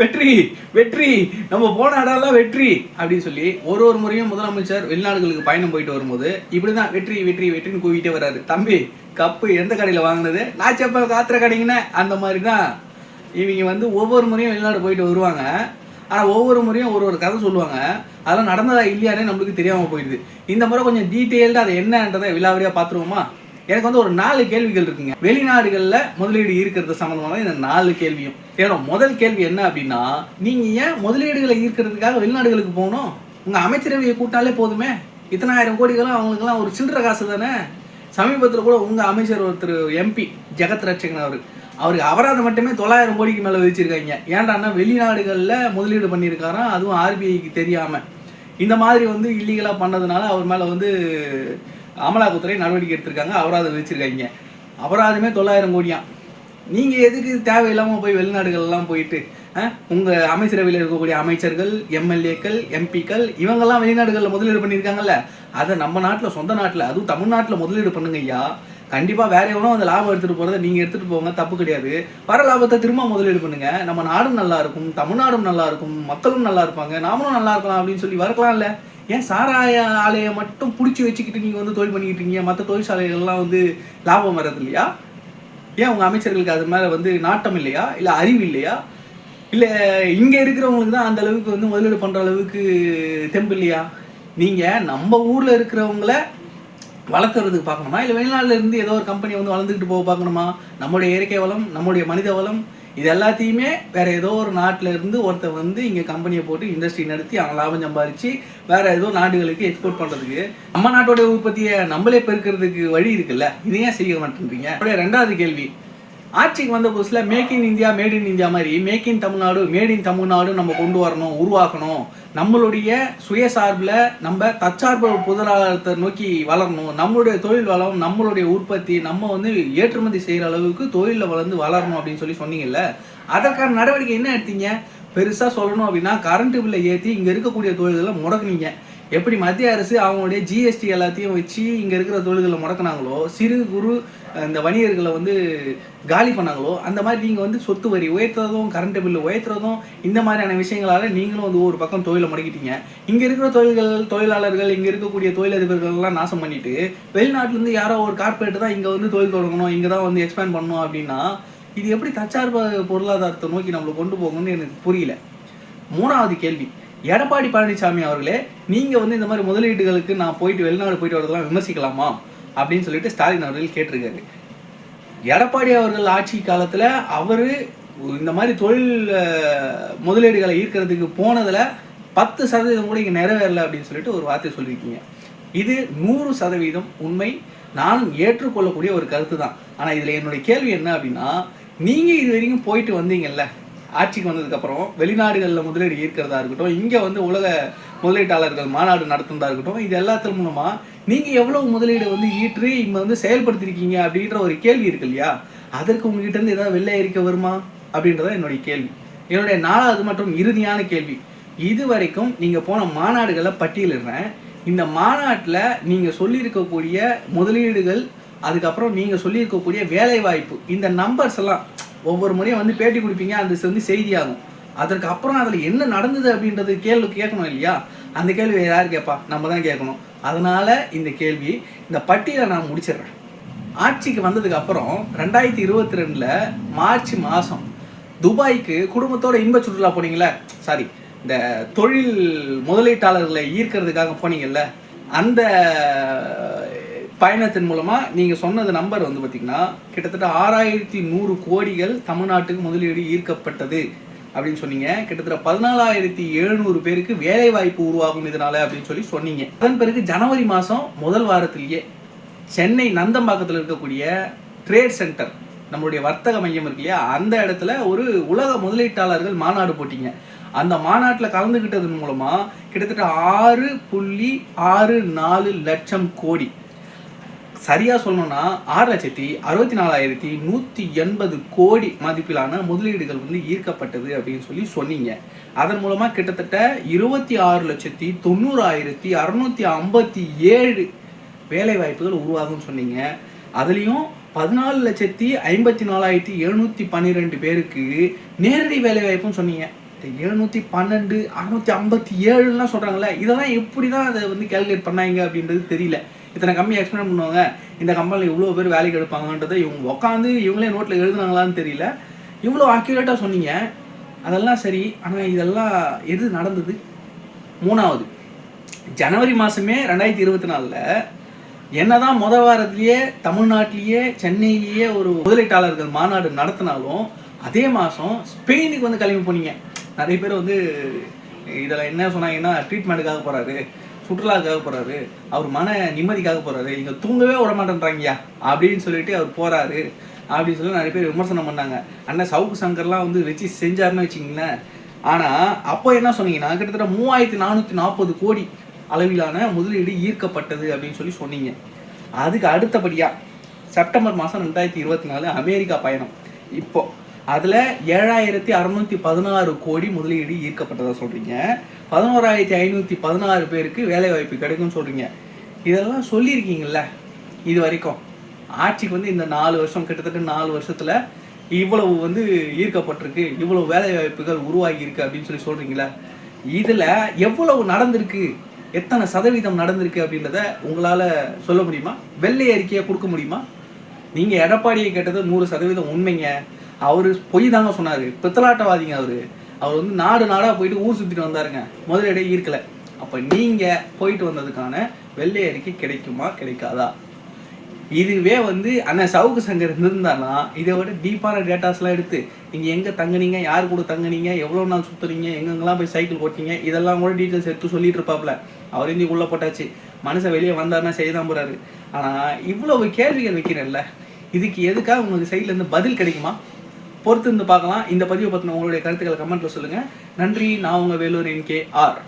வெற்றி வெற்றி. நம்ம போன இடம்லாம் வெற்றி அப்படின்னு சொல்லி ஒரு ஒரு முறையும் முதலமைச்சர் வெளிநாடுகளுக்கு பயணம் போயிட்டு வரும்போது இப்படிதான் வெற்றி வெற்றி வெற்றின்னு கூவிட்டே வராரு தம்பி கப்பு எந்த கடையில் வாங்கினது? நாச்சப்ப காத்திர கடைங்கன்னு அந்த மாதிரி தான் இவங்க வந்து ஒவ்வொரு முறையும் வெளிநாடு போயிட்டு வருவாங்க. ஆனால் ஒவ்வொரு முறையும் ஒரு ஒரு கதை சொல்லுவாங்க. அதெல்லாம் நடந்ததா இல்லையானே நம்மளுக்கு தெரியாமல் போயிடுது. இந்த முறை கொஞ்சம் டீட்டெயில்டாக அது என்னன்றதை விழாவறியாக பார்த்துருவோமா எனக்கு வந்து ஒரு நாலு கேள்விகள் இருக்குங்க. வெளிநாடுகளில் முதலீடு இருக்கிறது சம்மந்தமாக இந்த நாலு கேள்வியும். ஏன்னா முதல் கேள்வி என்ன அப்படின்னா நீங்கள் ஏன் முதலீடுகளை ஈர்க்கிறதுக்காக வெளிநாடுகளுக்கு போகணும்? உங்கள் அமைச்சரவையை கூட்டாலே போதுமே. இத்தனை ஆயிரம் கோடிகளும் அவங்களுக்குலாம் ஒரு சில்லற காசு தானே. சமீபத்தில் கூட உங்கள் அமைச்சர் ஒருத்தர் எம்பி ஜெகத் ரட்சகன் அவர் அவருக்கு அபராதம் மட்டுமே தொள்ளாயிரம் கோடிக்கு மேலே விதிச்சிருக்காங்க. ஏன்டான்னா வெளிநாடுகளில் முதலீடு பண்ணியிருக்காராம்? அதுவும் ஆர்பிஐக்கு தெரியாமல் இந்த மாதிரி வந்து இல்லீகலாக பண்ணதுனால அவர் மேலே வந்து அமலாக்கத்துறை நடவடிக்கை எடுத்திருக்காங்க. அபராதம் விதிச்சிருக்காங்க. அபராதமே தொள்ளாயிரம் கோடியாம் நீங்கள் எதுக்கு தேவையில்லாமல் போய் வெளிநாடுகள்லாம் போயிட்டு உங்கள் அமைச்சரவையில் இருக்கக்கூடிய அமைச்சர்கள் எம்எல்ஏக்கள் எம்பிக்கள் இவங்கெல்லாம் வெளிநாடுகளில் முதலீடு பண்ணியிருக்காங்கல்ல. அதை நம்ம நாட்டில் சொந்த நாட்டில் அதுவும் தமிழ்நாட்டில் முதலீடு பண்ணுங்க ஐயா. கண்டிப்பாக வேற எவனோ அந்த லாபம் எடுத்துகிட்டு போகிறத நீங்கள் எடுத்துகிட்டு போங்க தப்பு கிடையாது. வர லாபத்தை திரும்ப முதலீடு பண்ணுங்க. நம்ம நாடும் நல்லா இருக்கும் தமிழ்நாடும் நல்லா இருக்கும் மக்களும் நல்லா இருப்பாங்க நாமளும் நல்லா இருக்கலாம் அப்படின்னு சொல்லி வரக்கலாம்ல ஏன் சாராய ஆலையை மட்டும் பிடிச்சி வச்சுக்கிட்டு நீங்கள் வந்து தொழில் பண்ணிக்கிட்டு இருக்கீங்க? மற்ற தொழிற்சாலைகள்லாம் வந்து லாபம் வர்றது இல்லையா? ஏன் உங்கள் அமைச்சர்களுக்கு அது மேலே வந்து நாட்டம் இல்லையா? இல்லை அறிவு இல்லையா? இல்லை இங்கே இருக்கிறவங்களுக்கு தான் அந்த அளவுக்கு வந்து முதலீடு பண்ணுற அளவுக்கு தெம்பு இல்லையா? நீங்கள் நம்ம ஊரில் இருக்கிறவங்கள வளர்க்குறதுக்கு பார்க்கணுமா? இல்லை வெளிநாட்டில் இருந்து ஏதோ ஒரு கம்பெனி வந்து வளர்ந்துக்கிட்டு போக பார்க்கணுமா? நம்முடைய இயற்கை வளம் நம்முடைய மனித வளம் இது எல்லாத்தையுமே வேற ஏதோ ஒரு நாட்டில் இருந்து ஒருத்தர் வந்து இங்கே கம்பெனியை போட்டு இண்டஸ்ட்ரி நடத்தி அவன் லாபம் சம்பாரிச்சு வேற ஏதோ நாடுகளுக்கு எக்ஸ்போர்ட் பண்ணுறதுக்கு நம்ம நாட்டோட உற்பத்தியை நம்மளே பெருக்கிறதுக்கு வழி இருக்குல்ல? இதையே செய்ய மாட்டேன்றீங்க. அப்படியே ரெண்டாவது கேள்வி ஆட்சிக்கு வந்த புதுசில் make in India made in India மாதிரி make in Tamil Nadu made in Tamil Nadu நம்ம கொண்டு வரணும் உருவாக்கணும். நம்மளுடைய சுயசார்பில் நம்ம தற்சார்பு பொருளாதாரத்தை நோக்கி வளரணும். நம்மளுடைய தொழில் வளம் நம்மளுடைய உற்பத்தி நம்ம வந்து ஏற்றுமதி செய்கிற அளவுக்கு தொழிலில் வளர்ந்து வளரணும் அப்படின்னு சொல்லி சொன்னீங்கல்ல அதற்கான நடவடிக்கை என்ன எடுத்தீங்க? பெருசாக சொல்லணும் அப்படின்னா கரண்ட் பில்லை ஏற்றி இங்கே இருக்கக்கூடிய தொழில்களை முடக்குனீங்க. எப்படி மத்திய அரசு அவங்களுடைய ஜிஎஸ்டி எல்லாத்தையும் வச்சு இங்கே இருக்கிற தொழில்களை முடக்கினாங்களோ சிறு குறு இந்த வணிகர்களை வந்து காலி பண்ணாங்களோ அந்த மாதிரி நீங்கள் வந்து சொத்து வரி உயர்த்துறதும் கரண்ட் பில்லு உயர்த்துறதும் இந்த மாதிரியான விஷயங்களால் நீங்களும் வந்து ஒரு பக்கம் தொழிலை முடக்கிட்டீங்க. இங்கே இருக்கிற தொழில்கள் தொழிலாளர்கள் இங்கே இருக்கக்கூடிய தொழிலதிபர்கள்லாம் நாசம் பண்ணிட்டு வெளிநாட்டிலேருந்து யாரோ ஒரு கார்பரேட் தான் இங்கே வந்து தொழில் தொடங்கணும் இங்கே தான் வந்து எக்ஸ்பேண்ட் பண்ணணும் அப்படின்னா இது எப்படி தற்சார்பு பொருளாதாரத்தை நோக்கி நம்மளை கொண்டு போகணும்னு எனக்கு புரியல. மூணாவது கேள்வி எடப்பாடி பழனிசாமி அவர்களே நீங்கள் வந்து இந்த மாதிரி முதலீடுகளுக்கு நான் போயிட்டு வெளிநாடு போயிட்டு வரதெல்லாம் விமர்சிக்கலாமா? அப்படின்னு சொல்லிட்டு ஸ்டாலின் அவர்கள் கேட்டிருக்காரு. எடப்பாடி அவர்கள் ஆட்சி காலத்தில் அவர் இந்த மாதிரி தொழில் முதலீடுகளை ஈர்க்கிறதுக்கு போனதில் பத்து சதவீதம் கூட இங்கே நிறைவேறல அப்படின்னு சொல்லிட்டு ஒரு வார்த்தை சொல்லியிருக்கீங்க. இது நூறு சதவீதம் உண்மை. நானும் ஏற்றுக்கொள்ளக்கூடிய ஒரு கருத்து தான் ஆனால் இதில் என்னுடைய கேள்வி என்ன அப்படின்னா நீங்கள் இது வரைக்கும் போயிட்டு வந்தீங்கல்ல ஆட்சிக்கு வந்ததுக்கப்புறம் வெளிநாடுகளில் முதலீடு ஈர்க்கிறதா இருக்கட்டும் இங்கே வந்து உலக முதலீட்டாளர்கள் மாநாடு நடத்துனதா இருக்கட்டும் இது எல்லாத்தின் மூலமாக நீங்கள் எவ்வளவு முதலீடு வந்து ஈற்று இங்கே வந்து செயல்படுத்திருக்கீங்க அப்படின்ற ஒரு கேள்வி இருக்கு இல்லையா? அதற்கு உங்ககிட்ட இருந்து ஏதாவது வெள்ளை எரிக்க வருமா அப்படின்றத என்னுடைய கேள்வி. என்னுடைய நாலாவது மற்றும் இறுதியான கேள்வி. இது வரைக்கும் நீங்கள் போன மாநாடுகளை பட்டியலிடுறேன். இந்த மாநாட்டில் நீங்கள் சொல்லியிருக்கக்கூடிய முதலீடுகள் அதுக்கப்புறம் நீங்கள் சொல்லியிருக்கக்கூடிய வேலைவாய்ப்பு இந்த நம்பர்ஸ் எல்லாம் ஒவ்வொரு முறையும் வந்து பேட்டி கொடுப்பீங்க அந்த வந்து செய்தியாகும். அதற்கு அப்புறம் அதில் என்ன நடந்தது அப்படின்றது கேள்வி கேட்கணும் இல்லையா? அந்த கேள்வி யார் கேட்பா? நம்ம தான் கேட்கணும். அதனால இந்த கேள்வி இந்த பட்டியலை நான் முடிச்சிடுறேன். ஆட்சிக்கு வந்ததுக்கு அப்புறம் ரெண்டாயிரத்தி இருபத்தி ரெண்டில் மார்ச் மாதம் துபாய்க்கு குடும்பத்தோட இன்ப சுற்றுலா போனீங்களே சாரி இந்த தொழில் முதலீட்டாளர்களை ஈர்க்கிறதுக்காக போனீங்கல்ல? அந்த பயணத்தின் மூலமாக நீங்கள் சொன்னது நம்பர் வந்து பார்த்தீங்கன்னா கிட்டத்தட்ட ஆறாயிரத்தி நூறு கோடிகள் தமிழ்நாட்டுக்கு முதலீடு ஈர்க்கப்பட்டது அப்படின்னு சொன்னீங்க. கிட்டத்தட்ட பதினாலாயிரத்தி எழுநூறு பேருக்கு வேலை வாய்ப்பு உருவாகும் இதனால அப்படின்னு சொல்லி சொன்னீங்க. அதன் பிறகு ஜனவரி மாதம் முதல் வாரத்திலேயே சென்னை நந்தம்பாக்கத்தில் இருக்கக்கூடிய ட்ரேட் சென்டர் நம்மளுடைய வர்த்தக மையம் இருக்கு இல்லையா? அந்த இடத்துல ஒரு உலக முதலீட்டாளர்கள் மாநாடு போட்டிங்க. அந்த மாநாட்டில் கலந்துக்கிட்டதன் மூலமாக கிட்டத்தட்ட ஆறு புள்ளி ஆறு நாலு லட்சம் கோடி சரியாக சொல்லணும்னா ஆறு லட்சத்தி அறுபத்தி நாலாயிரத்தி நூற்றி எண்பது கோடி மதிப்பிலான முதலீடுகள் வந்து ஈர்க்கப்பட்டது அப்படின்னு சொல்லி சொன்னீங்க. அதன் மூலமாக கிட்டத்தட்ட இருபத்தி ஆறு லட்சத்தி தொண்ணூறாயிரத்தி அறுநூற்றி ஐம்பத்தி ஏழு வேலை வாய்ப்புகள் உருவாகும்னு சொன்னீங்க. அதுலேயும் பதினாலு லட்சத்தி ஐம்பத்தி நாலாயிரத்தி எழுநூற்றி பன்னிரெண்டு பேருக்கு நேரடி வேலை வாய்ப்புன்னு சொன்னீங்க எழுநூற்றி பன்னெண்டு அறுநூற்றி ஐம்பத்தி ஏழுலாம் சொல்கிறாங்களே இதெல்லாம் எப்படி தான் அதை வந்து கேல்குலேட் பண்ணாங்க அப்படின்றது தெரியல. இத்தனை கம்மி எக்ஸ்பிளைன் பண்ணுவாங்க இந்த கம்பெனியில் இவ்வளோ பேர் வேலைக்கு எடுப்பாங்கன்றதை இவங்க உட்காந்து இவங்களே நோட்டில் எழுதுனாங்களான்னு தெரியல. இவ்வளோ அக்யூரேட்டாக சொன்னீங்க. அதெல்லாம் சரி ஆனால் இதெல்லாம் எது நடந்தது? மூணாவது ஜனவரி மாதமே ரெண்டாயிரத்தி இருபத்தி நாலில் என்னதான் முத வாரத்திலேயே தமிழ்நாட்டிலேயே சென்னையிலேயே ஒரு முதலீட்டாளர்கள் மாநாடு நடத்தினாலும் அதே மாதம் ஸ்பெயினுக்கு வந்து கிளம்பி போனீங்க. நிறைய பேர் வந்து இதில் என்ன சொன்னாங்கன்னா ட்ரீட்மெண்ட்டுக்காக போகிறாரு சுற்றுலாவுக்காக போறாரு. அவர் மன நிம்மதிக்காக போறாரு. இங்கே தூங்கவே விட மாட்டேன்றாங்கய்யா அப்படின்னு சொல்லிட்டு அவர் போறாரு. அப்படின்னு சொல்லி நிறைய பேர் விமர்சனம் பண்ணாங்க. அண்ணன் சவுக்கு சங்கர்லாம் வந்து வச்சு செஞ்சாருன்னு வச்சிங்களேன் ஆனால் அப்போ என்ன சொன்னீங்கன்னா கிட்டத்தட்ட மூவாயிரத்தி நானூற்றி நாற்பது கோடி அளவிலான முதலீடு ஈர்க்கப்பட்டது அப்படின்னு சொல்லி சொன்னீங்க. அதுக்கு அடுத்தபடியாக செப்டம்பர் மாதம் ரெண்டாயிரத்தி இருபத்தி நாலு அமெரிக்கா பயணம். இப்போ அதில் ஏழாயிரத்தி அறநூற்றி பதினாறு கோடி முதலீடு ஈர்க்கப்பட்டதாக சொல்கிறீங்க பதினோராயிரத்தி ஐநூற்றி பதினாறு பேருக்கு வேலைவாய்ப்பு கிடைக்கும்னு சொல்கிறீங்க இதெல்லாம் சொல்லியிருக்கீங்கல்ல இது வரைக்கும். ஆட்சிக்கு வந்து இந்த நாலு வருஷம் கிட்டத்தட்ட நாலு வருஷத்தில் இவ்வளவு வந்து ஈர்க்கப்பட்டிருக்கு இவ்வளவு வேலைவாய்ப்புகள் உருவாகியிருக்கு அப்படின்னு சொல்லி சொல்கிறீங்களா இதில் எவ்வளவு நடந்திருக்கு எத்தனை சதவீதம் நடந்திருக்கு அப்படின்றத உங்களால் சொல்ல முடியுமா? வெள்ளை அறிக்கையை கொடுக்க முடியுமா? நீங்கள் எடப்பாடியை கேட்டது நூறு சதவீதம் உண்மைங்க. அவர் பொய் தாங்க சொன்னார். பித்தலாட்டவாதிங்க அவர். அவர் வந்து நாடு நாடாக போயிட்டு ஊர் சுற்றிட்டு வந்தாருங்க. முதலிடையே ஈர்க்கலை. அப்போ நீங்கள் போயிட்டு வந்ததுக்கான வெள்ளை அறிக்கை கிடைக்குமா கிடைக்காதா? இதுவே வந்து அண்ணன் சவுக்கு சங்கர் இருந்திருந்தானா இதை விட டீப்பான டேட்டாஸ்லாம் எடுத்து நீங்கள் எங்கே தங்குனீங்க யார் கூட தங்குனீங்க எவ்வளோ நாள் சுற்றுறீங்க எங்கெங்கெல்லாம் போய் சைக்கிள் ஓட்டிங்க இதெல்லாம் கூட டீட்டெயில்ஸ் எடுத்து சொல்லிட்டு இருப்பாப்ல அவர் இங்கே உள்ளே போட்டாச்சு. மனுஷன் வெளியே வந்தாருன்னா செய்தான் போகிறாரு ஆனால் இவ்வளவு கேள்விகள் வைக்கிறேன்ல. இதுக்கு எதுக்காக உங்களுக்கு சைட்லேருந்து பதில் கிடைக்குமா? பொறுத்து இருந்து பார்க்கலாம். இந்த பதிவை பற்றின உங்களுடைய கருத்துக்களை கமெண்ட்டில் சொல்லுங்கள் நன்றி நான் உங்கள் வேலூர் என் கே ஆர்.